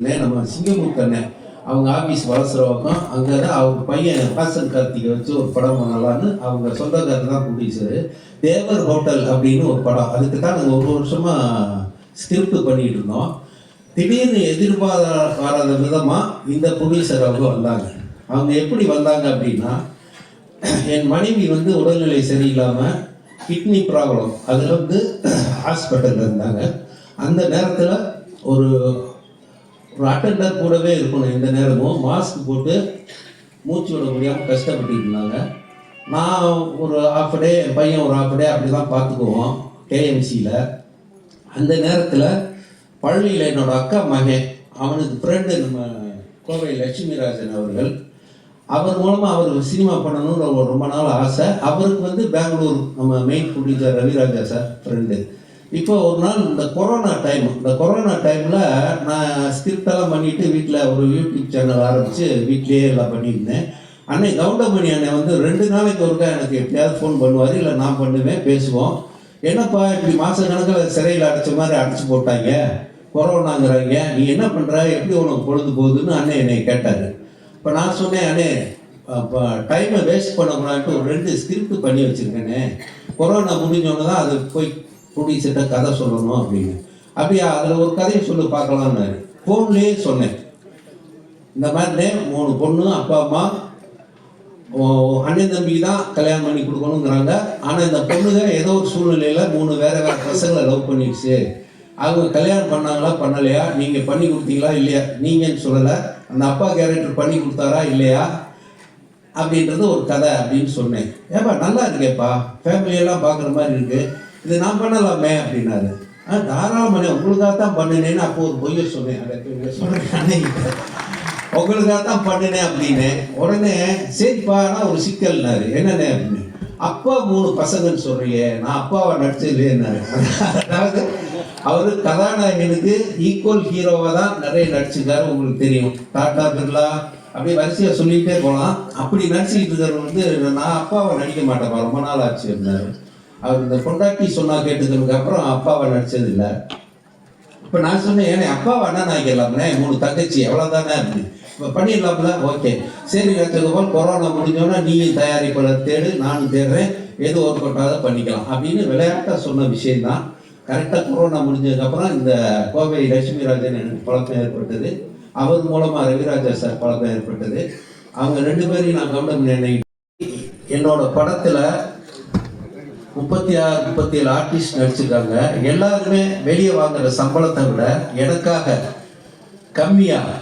இல்லை, நம்ம சிங்கமுத்தண்ணே அவங்க ஆஃபீஸ் வளசுறவங்க அங்கே தான் அவங்க பையன் ஹாசன் கார்த்திகை வச்சு ஒரு படம் பண்ணலான்னு அவங்க சொந்தக்காரர் தான் ப்ரொடியூசர். தேவர் ஹோட்டல் அப்படின்னு ஒரு படம். அதுக்கு தான் நாங்கள் ஒரு வருஷமாக ஸ்கிரிப்ட் பண்ணிட்டு இருந்தோம். திடீர்னு எதிர்பாராத விதமாக இந்த ப்ரொடியூசர் அவங்க வந்தாங்க. அவங்க எப்படி வந்தாங்க அப்படின்னா என் மனைவி வந்து உடல்நிலை சரியில்லாமல் கிட்னி ப்ராப்ளம் அதில் வந்து ஹாஸ்பிட்டலில் இருந்தாங்க. அந்த நேரத்தில் ஒரு ஒரு அட்டண்டர் கூடவே இருக்கணும் எந்த நேரமும். மாஸ்க் போட்டு மூச்சு விட முடியாமல் கஷ்டப்பட்டு இருந்தாங்க. நான் ஒரு ஆஃப் டே என் பையன் ஒரு ஆஃப் டே அப்படி தான் பார்த்துக்குவோம் கேஎம்சியில் அந்த நேரத்தில் பள்ளியில் என்னோடய அக்கா மகன் அவனுக்கு ஃப்ரெண்டு நம்ம கோவை லட்சுமிராஜன் அவர்கள். அவர் மூலமாக அவர் சினிமா பண்ணணும்னு ஒரு ரொம்ப நாள் ஆசை. அவருக்கு வந்து பெங்களூர் நம்ம main producer Raviraja sir friend இப்போ ஒரு நாள் இந்த கொரோனா டைம் இந்த கொரோனா டைமில் நான் ஸ்கிரிப்ட் எல்லாம் பண்ணிட்டு வீட்டில் ஒரு யூடியூப் சேனல் ஆரம்பித்து வீட்லேயே எல்லாம் பண்ணியிருந்தேன். அன்னை கவுண்டமணி அண்ணன் வந்து ரெண்டு நாளைக்கு ஒருக்கா எனக்கு எப்படியாவது ஃபோன் பண்ணுவார் இல்லை நான் பண்ணுவேன் பேசுவோம். என்னப்பா இப்படி மாத கணக்கில் சிறையில் அடைச்ச மாதிரி அடைச்சி போட்டாங்க கொரோனாங்கிறாங்க நீ என்ன பண்ணுற எப்படி உனக்கு பொழுது போகுதுன்னு அண்ணன் என்னை கேட்டார். இப்போ நான் சொன்னேன் அண்ணே அப்போ டைமை வேஸ்ட் பண்ணக்கூடாதுன்ட்டு ஒரு ரெண்டு ஸ்கிரிப்ட் பண்ணி வச்சுருக்கேனே. கொரோனா முடிஞ்சோன்னு தான் அது போய் ப்ரொடியூசர்கிட்ட கதை சொல்லணும் அப்படின்னு. அப்படியா அதில் ஒரு கதையை சொல்லி பார்க்கலான்னு ஃபோன்லேயே சொன்னேன். இந்த மாதிரி மூணு பொண்ணு அப்பா அம்மா அண்ணன் தம்பி தான் கல்யாணம் பண்ணி கொடுக்கணுங்கிறாங்க. ஆனால் இந்த பொண்ணுங்க ஏதோ ஒரு சூழ்நிலையில் மூணு வேறு வேறு பசங்களை லவ் பண்ணிடுச்சு. அவங்க கல்யாணம் பண்ணாங்களா பண்ணலையா? நீங்கள் பண்ணி கொடுத்தீங்களா இல்லையா? நீங்கன்னு சொல்லலை. அந்த அப்பா கேரக்டர் பண்ணி கொடுத்தாரா இல்லையா? அப்படின்றது ஒரு கதை அப்படின்னு சொன்னேன். ஏப்பா நல்லா இருக்கேப்பா. ஃபேமிலியெல்லாம் பார்க்குற மாதிரி இருக்குது இது நான் பண்ணலாமே அப்படின்னாரு. ஆ தாராளமணி உங்களுக்காக தான் பண்ணினேன்னு அப்போ ஒரு பொய்ய சொன்னேன். அதை சொன்னேன் அன்னைக்கு. உங்களுக்காக தான் பண்ணினேன் அப்படின்னு. உடனே சரிப்பா ஒரு சிக்கல்னாரு. என்னண்ணே அப்படின்னு. அப்பா மூணு பசங்கன்னு சொல்றியே நான் அப்பாவை நடிச்சதுலேன்னாரு அதாவது அவர் கதாநாயகனுக்கு ஈக்குவல் ஹீரோவாக தான் நிறைய நடிச்சிருக்காரு உங்களுக்கு தெரியும். டாட்டா பிர்லா அப்படியே வரிசையாக சொல்லிகிட்டே போகலாம் அப்படி நடிச்சுக்கிட்டு இருக்கிறவர் வந்து நான் அப்பாவை நடிக்க மாட்டேன் ரொம்ப நாள் ஆச்சு இருந்தார் அவர் இந்த பொண்டாட்டி சொன்னா கேட்டதுக்கு அப்புறம் அப்பாவை நடிச்சது இல்லை இப்போ நான் சொன்னேன் ஏன்னா அப்பாவை அண்ணன் ஆகிக்கலாம்ல மூணு தங்கச்சி எவ்வளோதானே இருக்கு இப்போ பண்ணிடலாம்ல? ஓகே. சரி போல் கொரோனா முடிஞ்சோன்னா நீயும் தயாரிப்பாளர் தேடு நானும் தேடுறேன். எது ஒரு அவுட்டாக பண்ணிக்கலாம். அப்படின்னு விளையாட்டாக சொன்ன விஷயம்தான். கரெக்டாக கொரோனா முடிஞ்சதுக்கப்புறம் இந்த கோவை லட்சுமி ராஜன் எனக்கு பழக்கம் ஏற்பட்டது. அவர் மூலமாக ரவிராஜா சார் பழக்கம் ஏற்பட்டது. அவங்க ரெண்டு பேரையும் நான் கவனம் என்னை என்னோட படத்தில் முப்பத்தி ஆறு முப்பத்தி ஏழு ஆர்டிஸ்ட் நடிச்சிருக்காங்க. எல்லாருமே வெளியே வாங்குற சம்பளத்தை விட எனக்காக கம்மியாக